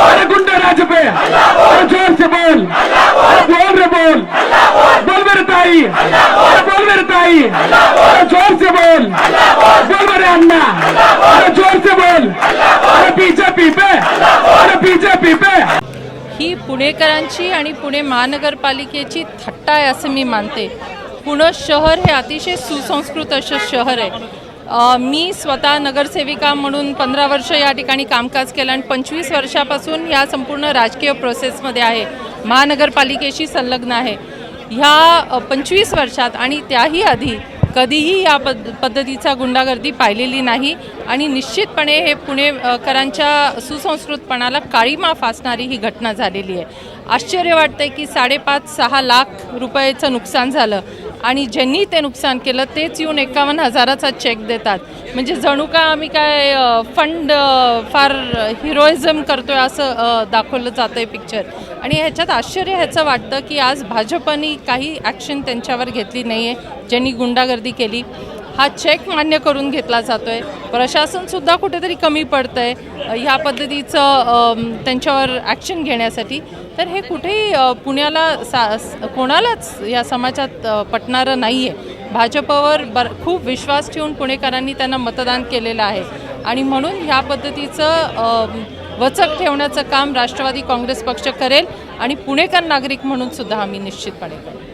अरे पे। जोर से बोल। बोल रे बोल। बोल मेरे ताई। बोल मेरे ताई। जोर से बोल। बोल मेरे अन्ना। जोर से बोल। बीजेपी पे। बीजेपी पे। ही पुणेकरांची आणि पुणे महानगरपालिकेची थट्टा आहे असं मी मानते. पुणे शहर हे अतिशय सुसंस्कृत असं शहर आहे. मी स्वतः नगरसेविका म्हणून पंधरा वर्ष या ठिकाणी कामकाज केलं आणि पंचवीस वर्षापासून या संपूर्ण राजकीय प्रोसेसमध्ये आहे. महानगरपालिकेशी संलग्न आहे. ह्या पंचवीस वर्षात आणि त्याही आधी कधीही या पद पद्धतीचा गुंडागर्दी पाहिलेली नाही आणि निश्चितपणे हे पुणेकरांच्या सुसंस्कृतपणाला काळीमा फासणारी ही घटना झालेली आहे. आश्चर्य वाटतंय की साडेपाच सहा लाख रुपयाचं नुकसान झालं. आणि ज्यांनी ते नुकसान केलं तेच येऊन एकावन्न हजाराचा चेक देतात. म्हणजे जणू का आम्ही काय फंड फार हिरोइझम करतोय असं दाखवलं जातं आहे पिक्चर आणि ह्याच्यात आश्चर्य ह्याचं वाटतं की आज भाजपनी काही ॲक्शन त्यांच्यावर घेतली नाही आहे ज्यांनी गुंडागर्दी केली. हा चेक मान्य करून घेतला जातो आहे प्रशासनसुद्धा कुठेतरी कमी पडतं आहे ह्या पद्धतीचं त्यांच्यावर ॲक्शन घेण्यासाठी. तर हे कुठेही पुण्याला सा कोणालाच या समाजात पटणारं नाही आहे भाजपवर बर खूप विश्वास ठेवून पुणेकरांनी त्यांना मतदान केलेलं आहे. आणि म्हणून ह्या पद्धतीचं वचक ठेवण्याचं काम राष्ट्रवादी काँग्रेस पक्ष करेल आणि पुणेकर नागरिक म्हणून सुद्धा आम्ही निश्चितपणे करू